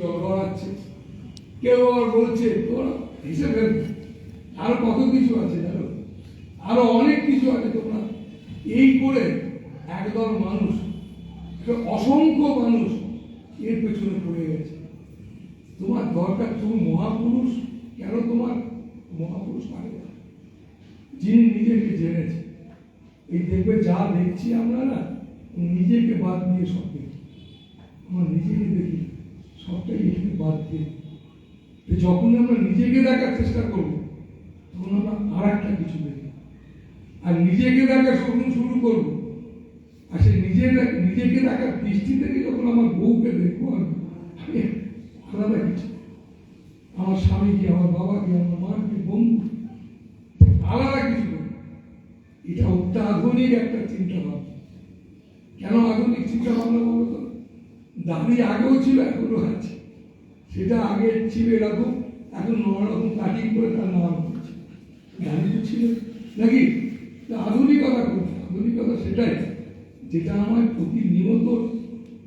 গড়াচ্ছে কেউ আবার বলছে তোমরা হিসেবে আরও কত কিছু আছে জানো? আরও অনেক কিছু আছে তোমরা। এই করে একদল মানুষ অসংখ্য মানুষ এর পেছনে পড়ে গেছে। তোমার দরকার তুমি মহাপুরুষ, কেন তোমার মহাপুরুষ পারে না? যিনি নিজেকে জেনেছে, এই দেখবে যা দেখছি আমরা না নিজেকে বাদ দিয়ে সব দেখি আমরা নিজেকে দেখি। সবটাই এখানে বাদ দিয়ে যখন আমরা নিজেকে দেখার চেষ্টা করব, তখন আমরা আর একটা কিছু দেখি। আর নিজেকে দেখা যখন শুরু করব। আর সে নিজের নিজেকে দেখার দৃষ্টি থেকে যখন আমার বউকে দেখব আমি আলাদা কিছু। আমার স্বামীকে, আমার বাবাকে, আমার মাকে, বন্ধু, আলাদা কিছু। এটা অত্যাধুনিক একটা চিন্তা ভাবনা কেন আধুনিক চিন্তা ভাবনা বলো? দাড়ি আগেও ছিল এখনও আছে। সেটা আগে ছিল এরকম, এখন রকম কাটিং করে তার নাম হচ্ছে। দাড়ি তো ছিল। নাকি? আধুনিকতা করছে আধুনিকতা সেটাই। যেটা আমার প্রতিনিয়ত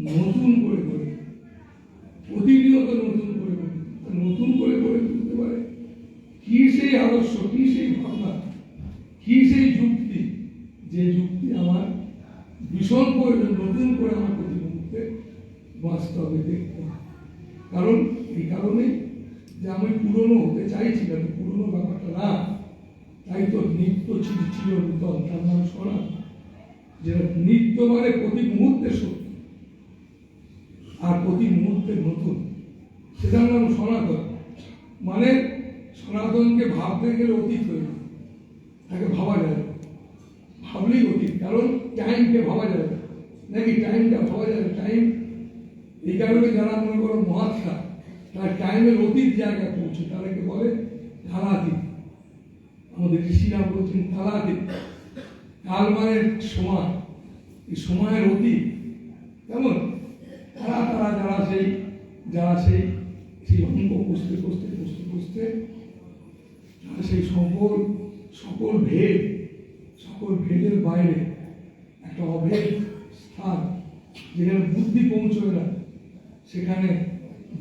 নতুন করে করে প্রতিনিয়ত নতুন করে করে তা নতুন করে করে তুলতে পারে কি সেই আদর্শ কি সেই ভাবনা কি সেই যুক্তি যে যুক্তি আমার ভীষণ প্রয়োজন নতুন করে আমার প্রতি মুহূর্তে বাস্তবে দেখতে হবে। কারণ এই কারণেই যে আমি পুরনো হতে চাইছি না পুরনো ব্যাপারটা না তাই তো নিত্য ছিল নূতন তার নাম শোনা যেটা নিত্য মানে প্রতি মুহূর্তে সত্য আর প্রতি মুহূর্তে নতুন সেটার নাম সনাতন মানে সনাতনকে ভাবতে গেলে অতীত হয়ে তাকে ভাবা যায়। ভাবলেই অতীত কারণ টাইমকে ভাবা যায়। নাকি টাইমটা ভাবা যায়। টাইম এই কারণে যারা মনে করো মহাত্মা তার টাইমের অতীত জায়গায় পৌঁছে তাদেরকে বলে কালাতীত আমাদের ঋষিরা বলছেন কালাতীত কাল মানে সময়, এই সময়ের অতীত, কেমন? তারা তারা যারা সেই যারা সেই সেই অঙ্ক কষতে কষতে কষতে কষতে তারা সেই সকল সকল ভেদ, সকল ভেদের বাইরে একটা অভেদ স্থান, যেখানে বুদ্ধি পৌঁছবে না। সেখানে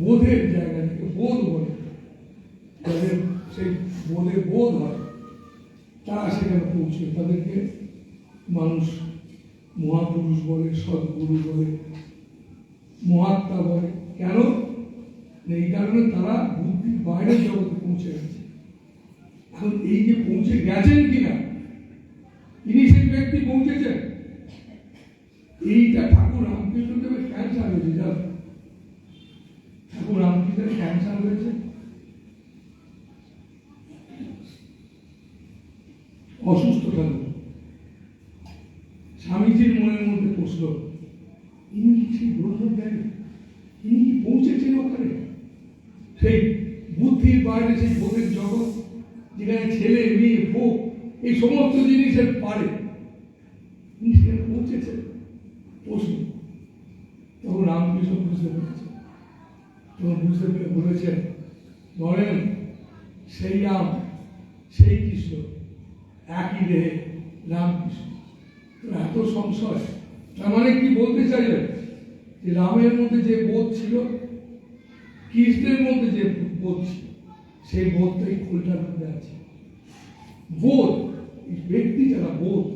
বোধের জায়গা থেকে বোধ বলে। তাদের সেই বোধে বোধ হয়, তারা সেখানে পৌঁছে। তাদেরকে মানুষ মহাপুরুষ বলে, সদ্গুরু বলে, মহাত্মা বলে। কেন? এই কারণে তারা বুদ্ধির বাইরে জগতে পৌঁছে গেছে। এখন এই যে পৌঁছে গেছেন কিনা, ইনি সেই ব্যক্তি পৌঁছেছেন? এইটা ঠাকুর রামকৃষ্ণদেবের ক্যান্সার হয়েছে, জানো? রামকৃষ্ণের ক্যান্সার হয়েছে? অসুস্থ স্বামীজির মনের মধ্যে প্রশ্ন, ইনি কি সেই ব্রহ্মজ্ঞান ইনি কি পৌঁছেছেন ওখানে? সেই বুদ্ধির বাইরে সেই ভোগের জগৎ, যেখানে ছেলে, মেয়ে ভোগ এই সমস্ত জিনিসের পারে। ইনি সেখানে পৌঁছেছেন। প্রশ্ন, তখন রামকৃষ্ণ বুঝতে তখন বুঝতে পেরে বলেছেন বলেন, সেই রাম, সেই কৃষ্ণ, একই দেহে রামকৃষ্ণ। এত সংশয়। তার মানে কি বলতে চাইলেন? যে রামের মধ্যে যে বোধ ছিল, কৃষ্ণের মধ্যে যে বোধ ছিল, সেই বোধটাই ফুলটার মধ্যে আছে বোধ ব্যক্তি যারা বোধ,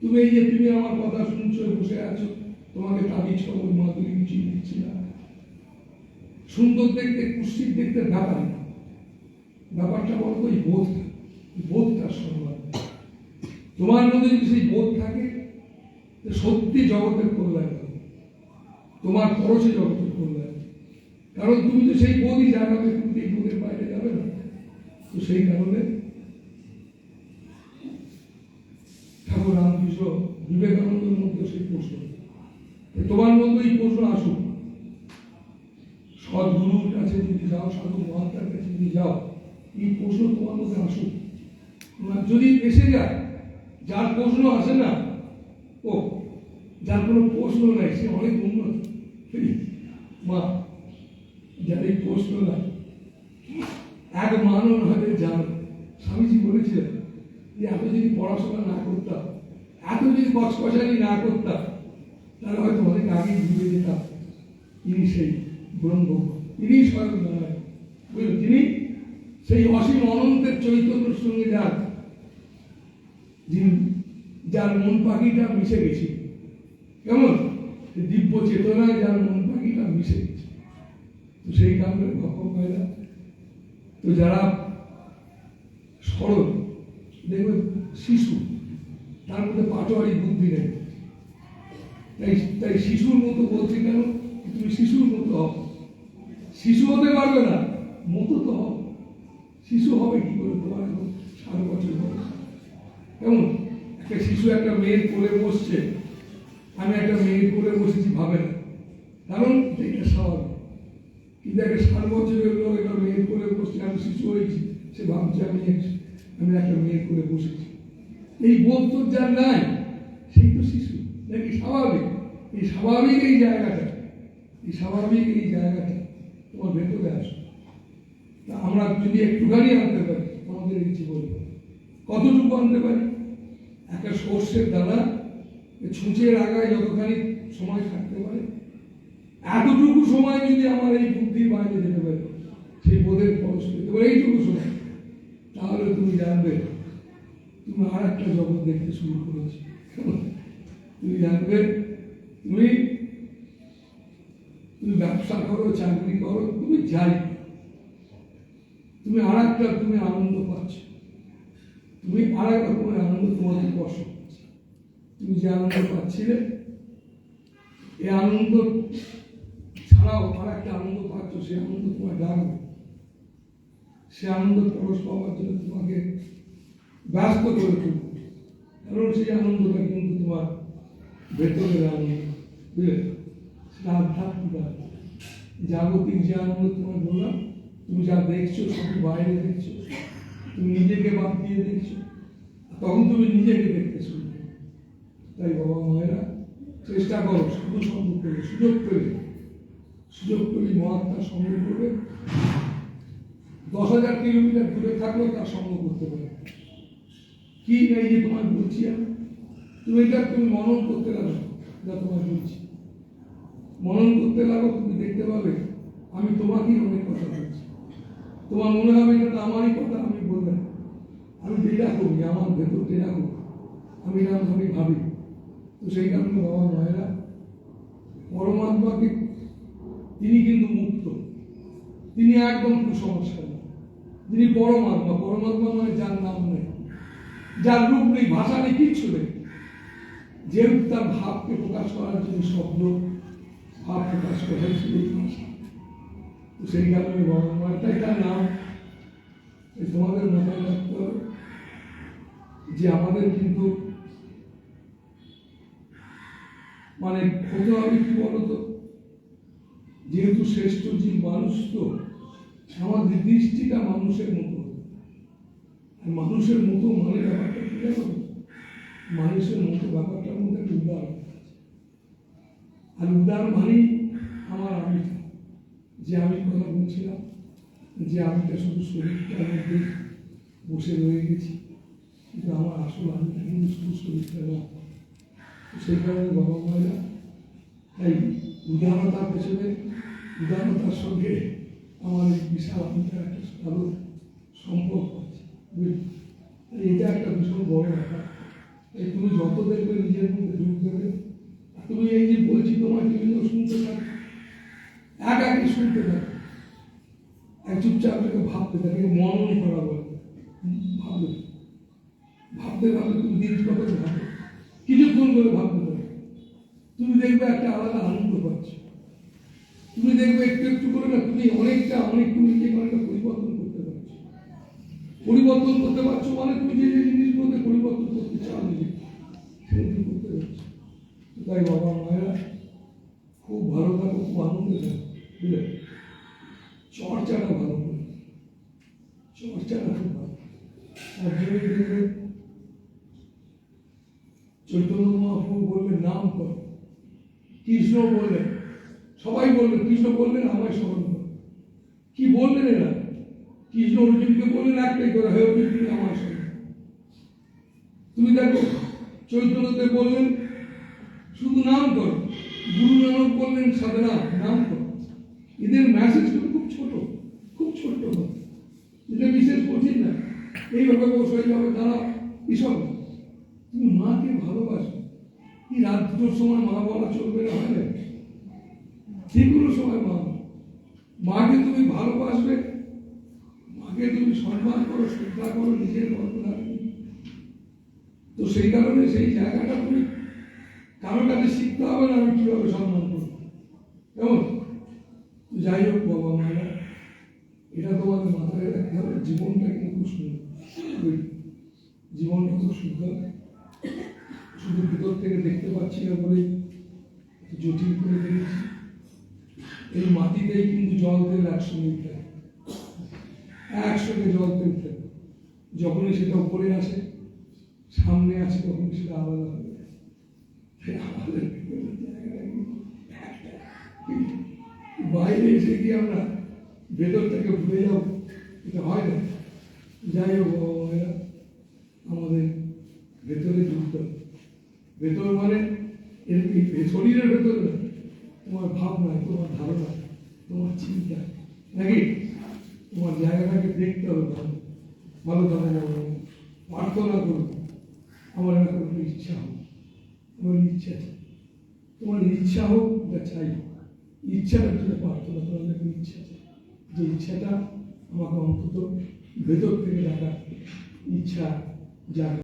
তুমি এই যে তুমি আমার কথা শুনছো, বসে আছো, তোমাকে তাবিজ খবর, মাধুরী কিছু দিচ্ছি না। সুন্দর দেখতে কুষ্ঠির দেখতে ব্যাপার না। ব্যাপারটা বলতো এই বোধটা এই বোধটার সম্মান তোমার মধ্যে যদি সেই বোধ থাকে সত্যি জগতের কল্যাণ তোমার খরচে জগতের কল্যাণ কারণ তুমি তো সেই বোধই জানাবে তুমি এই বোধের বাইরে যাবে না। তো সেই কারণে ঠাকুর রামকৃষ্ণ বিবেকানন্দের মধ্যে সেই প্রশ্ন। তোমার মধ্যে এই প্রশ্ন আসুক কাছে যাও, সাধু মহাত্মার কাছে যাও। এই প্রশ্ন তোমার মধ্যে আসুক। যদি এসে যায়, যার প্রশ্ন আসে না, ও, যার কোনো প্রশ্ন নাই, সে অনেক উন্নত। মা, যার এই প্রশ্ন নাই, এক মানব জান স্বামীজি বলেছিলেন যে, এত যদি পড়াশোনা না করতাম, এত যদি কচকচানি না করতাম, তাহলে হয়তো অনেক আগে ডুবে যেতাম। ইনি সেই ব্রহ্ম তিনি স্বয়ং নারায়ণ বুঝলেন? তিনি সেই অসীম অনন্তের চৈতন্যের সঙ্গে যার, যিনি, যার মন পাখিটা মিশে গেছে। কেমন? দিব্য চেতনায় যার মন পাখিটা মিশে গেছে। তো সেই কারণে ভক্ষক ভাইরা তো যারা সরল দেখবে শিশু, তার মধ্যে পাটোয়ারি বুদ্ধি নেই। তাই তাই শিশুর মতো বলছি কেন? তুমি শিশুর মতো হও। শিশু হতে পারবে না, মতো তো হও শিশু হবে কি করে? তোমার এখন সাত বছর বয়স। কেমন? একটা শিশু একটা মেয়ের কোলে বসছে। আমি একটা মেয়ের কোলে বসেছি, ভাবে না। কারণ এটা স্বাভাবিক কিন্তু একটা সাত বছরের লোক একটা মেয়ের কোলে বসছে, আমি শিশু হয়েছি, সে ভাবছে আমি আমি একটা মেয়ের কোলে বসেছি। এই বোধ তোর যার নাই, সেই তো শিশু। নাকি স্বাভাবিক? এই স্বাভাবিক এই জায়গাটা। এই স্বাভাবিক এই জায়গাটা। তোমার ভেতরে আসে। আমরা যদি একটুখানি আনতে পারি, আমাদের এই জীবনে। কতটুকু আনতে পারি? একটা সর্ষের এই ছুঁচের আগায় যতখানি সময় থাকতে পারে। এতটুকু সময় যদি আমার এই বুদ্ধির বাইরে যেতে পারে, সেই বোধের পরশ পেতে পারে। এইটুকু সময়। তাহলে তুমি জানবে, তুমি আর একটা জগৎ দেখতে শুরু করেছ। তুমি জানবে, তুমি ব্যবসা করো, চাকরি করো, তুমি যাই। তুমি আর একটা তুমি আনন্দ পাচ্ছ। তুমি আর এক রকমের আনন্দ তোমাদের স্পর্শ তুমি যে আনন্দ পাচ্ছিলে এই আনন্দ ছাড়াও আর একটা আনন্দ পাচ্ছ, সে আনন্দ তোমার ডাকবে। সে আনন্দ পরশ পাওয়ার জন্য তোমাকে ব্যস্ত করে তুলবে। কারণ সেই আনন্দটা কিন্তু তোমার ভেতরের আনন্দ, বুঝলে? সেটা আধ্যাত্মিক আনন্দ। জাগতিক যে আনন্দ তোমার বললাম, তুমি যা দেখছ সব বাইরে দেখছ, তুমি নিজেকে বাদ দিয়ে দেখছ তখন তুমি নিজেকে দেখতে শুরু তাই বাবা মায়েরা, চেষ্টা করো শুধু সঙ্গ করে, সুযোগ পেলে সুযোগ পেলে মহাত্মার সঙ্গ করবে। দশ হাজার কিলোমিটার দূরে থাকলেও তার সঙ্গ করতে পারে কি এই যে তোমার বলছি আমি? তুমি এটা তুমি মনন করতে লাগো, যা তোমার বলছি। মনন করতে লাগো, তুমি দেখতে পাবে। আমি তোমাকেই অনেক কথা বলছি। তোমার মনে হবে এটা আমারই কথা, আমি বললাম। আমি যেটা করি আমার ভেতর যেটা করি আমি এরকম ভাবে ভাবি। তো সেই কারণে বাবা মায়েরা পরমাত্মাকে, তিনি কিন্তু মুক্ত। তিনি একদম কুসংস্কার। তিনি পরমাত্মা। পরমাত্মা মানে যার নাম নেই। যার রূপ নেই, ভাষা নেই, কিচ্ছু নেই। যেহেতু তার ভাবকে প্রকাশ করার জন্য শব্দ প্রকাশ করে সেই তো সেই কারণে মায়েরটাই তার নাম তোমাদের মাথায় রাখতে হবে যে আমাদের কিন্তু মানে হতে হবে কি বলতো যেহেতু শ্রেষ্ঠ জীব মানুষ তো আমাদের দৃষ্টিটা মানুষের মতো মানুষের মতো মানে ব্যাপারটা কি জানো মানুষের মতো ব্যাপারটার মধ্যে একটা আছে। আর উদার মানেই আমার আমি যে আমি কথা বলছিলাম, যে আমিটা শুধু শরীরটার মধ্যে বসে রয়ে গেছি, কিন্তু আমার আসল আমিটা কিন্তু শুধু শরীরটা তো সেই কারণে বাবা মায়েরা তাই উদারতার পেছনে, উদারতার সঙ্গে আমার এই বিশাল আমিটার একটা ভালো সম্পর্ক আছে, বুঝলি? এটা একটা ভীষণ বড় ব্যাপার। এই তুমি যত দেখবে নিজের মধ্যে ঢুক দেবে তুমি এই যে বলছি তোমার বিভিন্ন শুনতে থাকো এক একই শুনতে থাকো এক চুপচাপ থেকে ভাবতে থাকে, মনন করা বলে। ভাববে ভাবতে ভাবতে তুমি কবে ভাবো? কিছুক্ষণ করে ভাবতে পারো তুমি দেখবে একটা আলাদা আনন্দ পাচ্ছ। তুমি দেখবে একটু একটু করে না, তুমি অনেকটা, অনেক তুমি অনেকটা পরিবর্তন করতে পারছ। পরিবর্তন করতে পারছ মানে তুমি যে যে জিনিসগুলোতে পরিবর্তন করতে চাও নিজেকে সেটা তুমি করতে পারছ তাই বাবা মায়েরা খুব ভালো থাকো খুব আনন্দে থাকো চর্চাটা ভালো করে চর্চাটা খুব ভালো জন্যই দেখবে চৈতন্য মহাপ্রভু বললেন, নাম কর। কৃষ্ণ বললেন, সবাই বললেন, কৃষ্ণ বললেন, আমায় স্মরণ কর। কি বললেন এরা? কৃষ্ণ অর্জুনকে বললেন, একটাই করে হে অর্জুন, তুমি আমার স্মরণ তুমি দেখো, চৈতন্যদেব বললেন শুধু নাম করো গুরু নানক বললেন, সাধনা, নাম করো এদের মেসেজগুলো খুব ছোট, খুব ছোট্ট। এটা বিশেষ কঠিন না এইভাবে বসে এইভাবে দাঁড়াও এসব। তুমি মাকে ভালোবাসো এই রাত দুটোর সময় মা বলা চলবে না, হয় যেগুলো সময় মা। মাকে তুমি ভালোবাসবে, মাকে তুমি সম্মান করো, শ্রদ্ধা করো, নিজের গল্প রাখবে তো সেই কারণে সেই জায়গাটা তুমি কারোর কাছে শিখতে হবে না, আমি কীভাবে সম্মান করব? কেমন? যাই হোক, বাবা মায়েরা, এটা তোমাদের মাথায় রাখতে হবে, জীবনটা কিন্তু সুন্দর। জীবনটা খুব সুন্দর। শুধু ভিতর থেকে দেখতে পাচ্ছি না বলে জটিল করে দেখেছি এই মাটিতেই কিন্তু জল, তেল একসঙ্গে উঠে একসঙ্গে জল, তেল থাকে যখনই সেটা উপরে আসে, সামনে আসে তখন সেটা আলাদা হয়ে যায় তাই আমাদের ভিতরের জায়গাটা কিন্তু একটা। বাইরে এসে গিয়ে আমরা ভেতর থেকে ভুলে যাও এটা হয় না। যাই হোক বাবা আমাদের ভেতরে ঢুকতে হবে ভেতর মানে শরীরের ভেতরে না, তোমার ভাবনা তোমার ধারণা তোমার চিন্তা। নাকি? তোমার জায়গাটাকে দেখতে হবে ভালো। ভালো ভালো প্রার্থনা করো আমার একটা ইচ্ছা হোক আমার ইচ্ছা তোমার ইচ্ছা হোক বা চাই ইচ্ছাটার জন্য প্রার্থনা তোমার একটা ইচ্ছা যে ইচ্ছাটা আমাকে অন্তত ভেতর থেকে রাখার ইচ্ছা জাগে।